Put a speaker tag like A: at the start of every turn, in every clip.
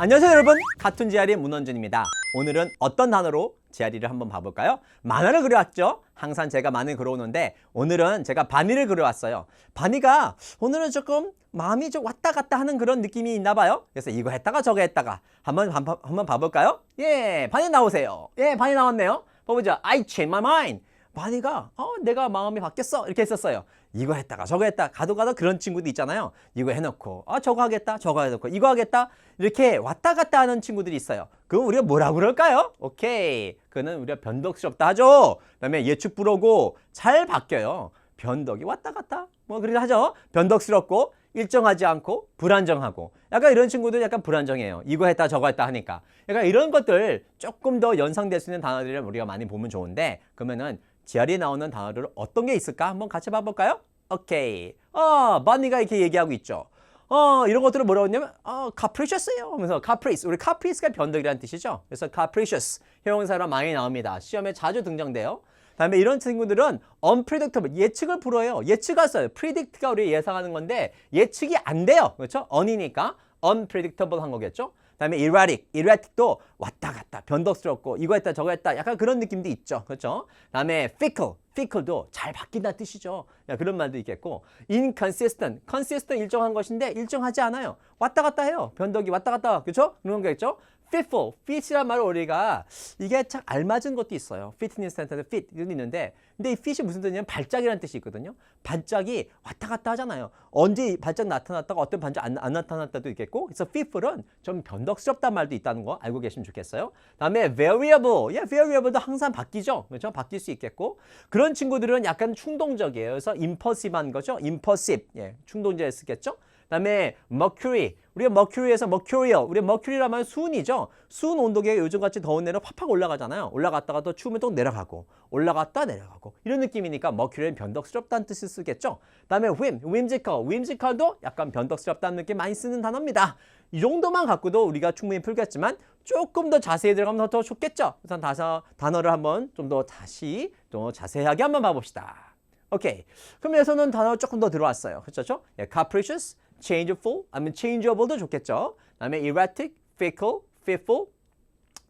A: 안녕하세요 여러분. 카툰 지아리 문원준입니다. 오늘은 어떤 단어로 지아리를 한번 봐볼까요? 만화를 그려왔죠? 항상 제가 많이 그려오는데 오늘은 제가 바니를 그려왔어요. 바니가 오늘은 조금 마음이 좀 왔다 갔다 하는 그런 느낌이 있나 봐요. 그래서 이거 했다가 저거 했다가 한번 한번, 봐볼까요? 예 바니 나오세요. 예 바니 나왔네요. 봐보자 I changed my mind. 바니가 어 내가 마음이 바뀌었어. 이렇게 했었어요 이거 했다가 저거 했다 가도 가도 그런 친구도 있잖아요. 이거 해놓고 아 저거 하겠다 저거 해놓고 이거 하겠다 이렇게 왔다 갔다 하는 친구들이 있어요. 그럼 우리가 뭐라고 그럴까요? 오케이. 그는 우리가 변덕스럽다 하죠. 그다음에 예측 불허고 잘 바뀌어요. 변덕이 왔다 갔다 뭐 그렇게 하죠. 변덕스럽고 일정하지 않고 불안정하고. 약간 이런 친구들 약간 불안정해요. 이거 했다 저거 했다 하니까. 약간 이런 것들 조금 더 연상될 수 있는 단어들을 우리가 많이 보면 좋은데 그러면은 지알이 나오는 단어들 어떤 게 있을까 한번 같이 봐볼까요? 오케이. 어, 바니가 이렇게 얘기하고 있죠. 어, 이런 것들을 뭐라고 했냐면, 어, capricious예요. 하면서 caprice. 우리 caprice가 변덕이라는 뜻이죠. 그래서 capricious. 형용사로 많이 나옵니다. 시험에 자주 등장돼요. 다음에 이런 친구들은 unpredictable. 예측을 불어요. 예측했어요. predict가 우리 예상하는 건데 예측이 안 돼요. 그렇죠? on이니까 unpredictable 한 거겠죠? 다음에 erratic, erratic도 왔다 갔다 변덕스럽고 이거 했다 저거 했다 약간 그런 느낌도 있죠. 그렇죠? 다음에 fickle, fickle도 잘 바뀐다는 뜻이죠. 야, 그런 말도 있겠고 inconsistent, consistent 일정한 것인데 일정하지 않아요. 왔다 갔다 해요. 변덕이 왔다 갔다 그렇죠? 그런 거겠죠? Fitful, fit이란 말을 우리가 이게 참 알맞은 것도 있어요. fitness 센터도 fit 이런 있는데 근데 이 fit이 무슨 뜻이냐면 발작이라는 뜻이 있거든요. 발작이 왔다 갔다 하잖아요. 언제 이 발작 나타났다가 어떤 발작 안, 안 나타났다도 있겠고 그래서 fitful은 좀 변덕스럽다는 말도 있다는 거 알고 계시면 좋겠어요. 다음에 variable, 예, variable도 항상 바뀌죠. 그렇죠? 바뀔 수 있겠고 그런 친구들은 약간 충동적이에요. 그래서 impulsive한 거죠. impulsive, 예, 충동적에 쓰겠죠. 그다음에 mercury. 우리가 mercury에서 mercurial. 우리 mercury라면 수은이죠. 수은 온도계가 요즘같이 더운 날은 팍팍 올라가잖아요. 올라갔다가 또 추우면 또 내려가고 올라갔다 내려가고. 이런 느낌이니까 mercury는 변덕스럽다는 뜻을 쓰겠죠. 그다음에 whim whimsical도 약간 변덕스럽다는 느낌 많이 쓰는 단어입니다. 이 정도만 갖고도 우리가 충분히 풀겠지만 조금 더 자세히 들어가면 더 좋겠죠. 그래서 다섯 단어를 한번 좀 더 다시 또 자세하게 한번 봐봅시다. 오케이. 그럼 여기서는 단어 조금 더 들어왔어요. 그렇죠? 예, capricious, changeful, 아니면 changeable도 좋겠죠. 그다음에 erratic, fickle, fitful,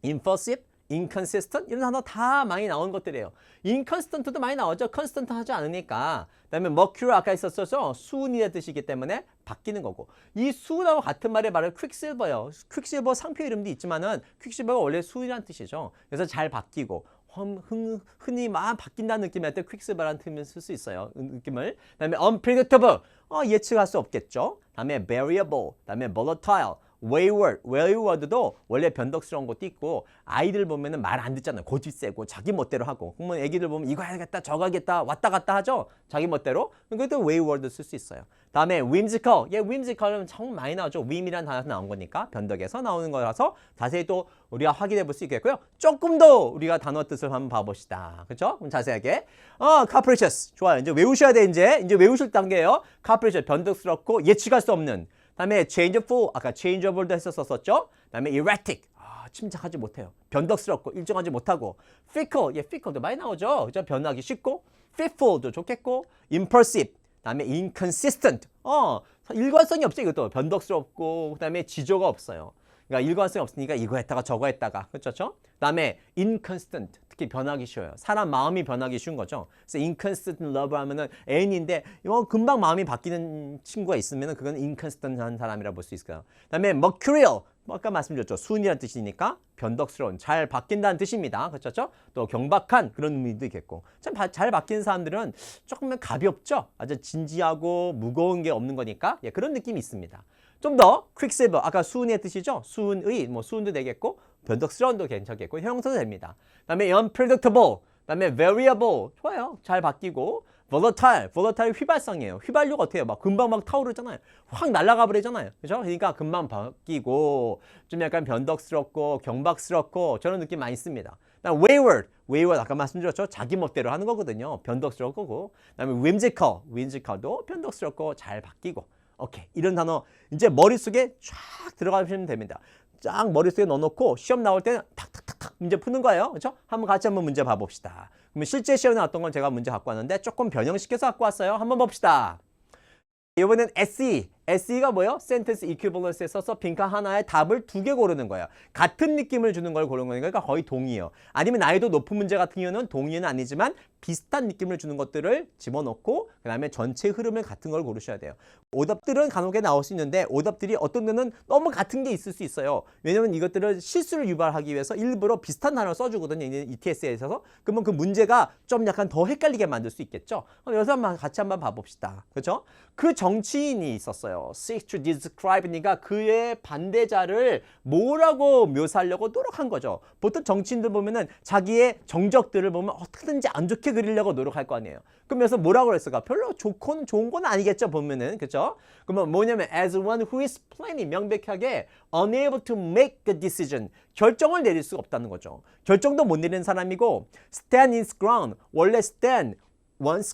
A: impulsive, inconsistent 이런 단어 다 많이 나온 것들이에요. inconsistent도 많이 나오죠. constant 하지 않으니까. 그다음에 mercury 아까 있었었죠. 수은이라는 뜻이기 때문에 바뀌는 거고. 이 수은하고 같은 말의 말은 quicksilver예요. quicksilver 상표 이름도 있지만은 quicksilver가 원래 수은이라는 뜻이죠. 그래서 잘 바뀌고 험- 흔, 흔히 막 바뀐다는 느낌이 할때 퀵스바라는 term을 쓸수 있어요. 그 느낌을. 그 다음에 unpredictable. 어, 예측할 수 없겠죠. 다음에 variable. 다음에 volatile. Wayward. wayward도 원래 변덕스러운 것도 있고 아이들 보면은 말 안 듣잖아요. 고집 세고 자기 멋대로 하고. 그러면 애기들 보면 이거 해야겠다 저거 하겠다 왔다 갔다 하죠. 자기 멋대로. 그것도 wayward 쓸 수 있어요. 다음에 whimsical. 예, whimsical은 정말 많이 나오죠. whim이라는 단어에서 나온 거니까 변덕에서 나오는 거라서 자세히 또 우리가 확인해 볼 수 있겠고요. 조금 더 우리가 단어 뜻을 한번 봐봅시다. 그렇죠? 그럼 자세하게. 어, capricious. 좋아요. 이제 외우셔야 돼 이제. 이제 외우실 단계예요. capricious 변덕스럽고 예측할 수 없는. 다음에 changeful. 아까 changeable도 했었었죠. 다음에 erratic. 아, 침착하지 못해요. 변덕스럽고 일정하지 못하고 fickle. 예, fickle도 많이 나오죠. 그죠? 변하기 쉽고 fitful도 좋겠고 impulsive. 다음에 inconsistent. 어, 일관성이 없어요. 이것도 변덕스럽고 그다음에 지조가 없어요. 그러니까 일관성이 없으니까 이거 했다가 저거 했다가 그렇죠? 그다음에 inconsistent 특히 변하기 쉬워요. 사람 마음이 변하기 쉬운 거죠. 그래서 inconsistent love 하면은 애인인데 이거 금방 마음이 바뀌는 친구가 있으면은 그건 inconsistent한 사람이라 볼 수 있어요. 그다음에 mercurial 뭐 아까 말씀드렸죠. 수은이라는 뜻이니까 변덕스러운, 잘 바뀐다는 뜻입니다. 그렇죠? 또 경박한 그런 의미도 있겠고. 참 잘 바뀌는 사람들은 조금은 가볍죠. 아주 진지하고 무거운 게 없는 거니까 예, 그런 느낌이 있습니다. 좀더 quicksilver 아까 수은의 뜻이죠. 수은의 뭐 수은도 되겠고 변덕스러운도 괜찮겠고 형용사도 됩니다. 그다음에 unpredictable, 그다음에 variable 좋아요. 잘 바뀌고 volatile, volatile 휘발성이에요. 휘발유가 어때요? 막 금방 막 타오르잖아요. 확 날아가 버리잖아요. 그죠? 그러니까 금방 바뀌고 좀 약간 변덕스럽고 경박스럽고 저런 느낌 많이 씁니다. 그다음 wayward, wayward 아까 말씀드렸죠. 자기 멋대로 하는 거거든요. 변덕스러울 거고. 그다음에 whimsical, whimsical도 변덕스럽고 잘 바뀌고. 오케이. 이런 단어 이제 머릿속에 쫙 들어가시면 됩니다. 쫙 머릿속에 넣어놓고 시험 나올 때는 탁탁탁탁 문제 푸는 거예요. 그렇죠? 한번 같이 한번 문제 봐봅시다. 그러면 실제 시험에 나왔던 건 제가 문제 갖고 왔는데 조금 변형시켜서 갖고 왔어요. 한번 봅시다. 이번엔 SE, SE가 뭐예요? sentence equivalence에 써서 빈칸 하나에 답을 두 개 고르는 거예요. 같은 느낌을 주는 걸 고르는 거니까 거의 동의어. 아니면 난이도 높은 문제 같은 경우는 동의는 아니지만 비슷한 느낌을 주는 것들을 집어넣고 그다음에 전체 흐름을 같은 걸 고르셔야 돼요. 오답들은 간혹에 나올 수 있는데 오답들이 어떤 데는 너무 같은 게 있을 수 있어요. 왜냐면 이것들을 실수를 유발하기 위해서 일부러 비슷한 단어를 써주거든요. 이 ETS에 있어서. 그러면 그 문제가 좀 약간 더 헷갈리게 만들 수 있겠죠. 그럼 여기서 한번 같이 한번 봐봅시다. 그렇죠? 그 정치인이 있었어요. seek to describe니까 그의 반대자를 뭐라고 묘사하려고 노력한 거죠. 보통 정치인들 보면은 자기의 정적들을 보면 어떻게든지 안 좋게 그리려고 노력할 거 아니에요. 그러면서 뭐라고 그랬을까? 별로 좋건 좋은 건 아니겠죠, 보면은. 그렇죠? 그러면 뭐냐면 as one who is plainly 명백하게 unable to make a decision. 결정을 내릴 수가 없다는 거죠. 결정도 못 내리는 사람이고 stand in ground. 원래 stand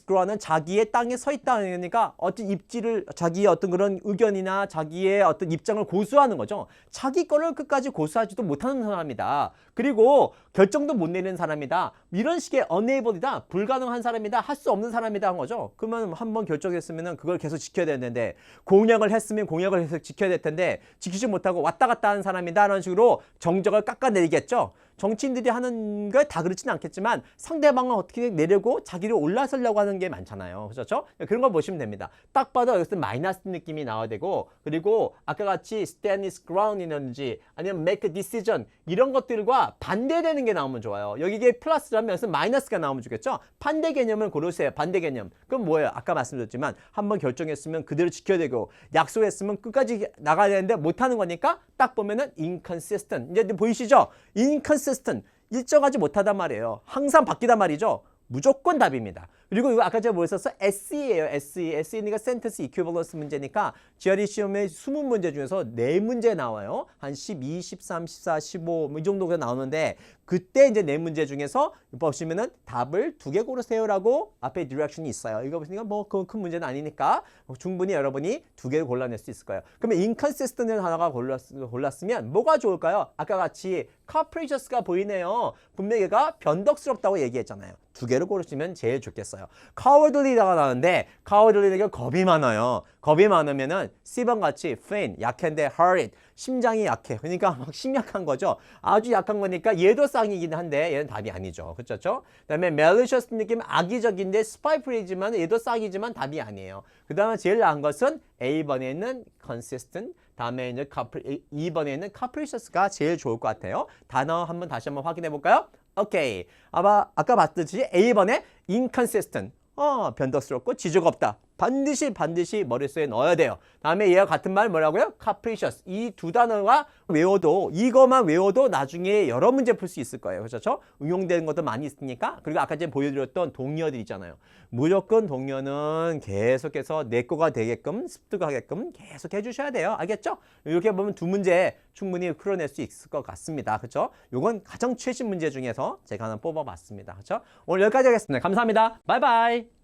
A: ground은 자기의 땅에 서 있다니까 어떤 입지를 자기의 어떤 그런 의견이나 자기의 어떤 입장을 고수하는 거죠. 자기 거를 끝까지 고수하지도 못하는 사람이다. 그리고 결정도 못 내리는 사람이다. 이런 식의 unable이다. 불가능한 사람이다. 할 수 없는 사람이다 한 거죠. 그러면 한번 결정했으면 그걸 계속 지켜야 되는데 공약을 했으면 공약을 계속 지켜야 될 텐데 지키지 못하고 왔다 갔다 하는 사람이다. 라는 식으로 정적을 깎아내리겠죠. 정치인들이 하는 게 다 그렇지는 않겠지만 상대방을 어떻게 내려고 자기를 올라서려고 하는 게 많잖아요. 그렇죠? 그런 걸 보시면 됩니다. 딱 봐도 여기서 마이너스 느낌이 나와야 되고 그리고 아까 같이 stand his ground이든지 아니면 make a decision 이런 것들과 반대되는 게 나오면 좋아요. 여기 이게 플러스라면 여기서 마이너스가 나오면 좋겠죠? 반대 개념을 고르세요. 반대 개념. 그럼 뭐예요? 아까 말씀드렸지만 한번 결정했으면 그대로 지켜야 되고 약속했으면 끝까지 나가야 되는데 못하는 거니까 딱 보면은 inconsistent. 이제 보이시죠? inconsistent. 일정하지 못하단 말이에요. 항상 바뀌단 말이죠. 무조건 답입니다. 그리고 이거 아까 제가 뭐 했었어? SE예요. SE. SE니까 센텐스 이큐벌런스 문제니까 GRE 시험에 20문제 중에서 4문제 나와요. 한 12, 13, 14, 15, 이 정도가 나오는데 그때 이제 4문제 중에서 보시면은 답을 두 개 고르세요라고 앞에 디렉션이 있어요. 이거 보시니까 뭐그큰 문제는 아니니까 충분히 여러분이 두 개를 골라낼 수 있을 거예요. 그러면 inconsistent을 하나가 골랐, 골랐으면 뭐가 좋을까요? 아까 같이 capricious가 보이네요. 분명히 얘가 변덕스럽다고 얘기했잖아요. 두 개를 고르시면 제일 좋겠어요. cowardly가 나오는데 cowardly가 겁이 많아요. 겁이 많으면은 C번 같이 faint 약한데 hurried 심장이 약해. 그러니까 막 심약한 거죠. 아주 약한 거니까 얘도 쌍이긴 한데 얘는 답이 아니죠. 그렇죠? 그다음에 malicious 느낌 악의적인데 spiteful이지만 얘도 쌍이지만 답이 아니에요. 그다음에 제일 나은 것은 A번에 있는 consistent 다음에 이제 capri, 2번에 있는 capricious가 제일 좋을 것 같아요. 단어 한번 다시 한번 확인해 볼까요? 오케이. 아마 아까 봤듯이 A번에 inconsistent. 어, 변덕스럽고 지적 없다. 반드시 반드시 머릿속에 넣어야 돼요. 다음에 얘와 같은 말 뭐라고요? capricious. 이 두 단어가 외워도 이거만 외워도 나중에 여러 문제 풀 수 있을 거예요. 그렇죠? 응용되는 것도 많이 있으니까. 그리고 아까 전에 보여드렸던 동료들 있잖아요. 무조건 동료는 계속해서 내 거가 되게끔 습득하게끔 계속 해주셔야 돼요. 알겠죠? 이렇게 보면 두 문제 충분히 풀어낼 수 있을 것 같습니다. 그렇죠? 요건 가장 최신 문제 중에서 제가 하나 뽑아봤습니다. 그렇죠? 오늘 여기까지 하겠습니다. 감사합니다. 바이바이.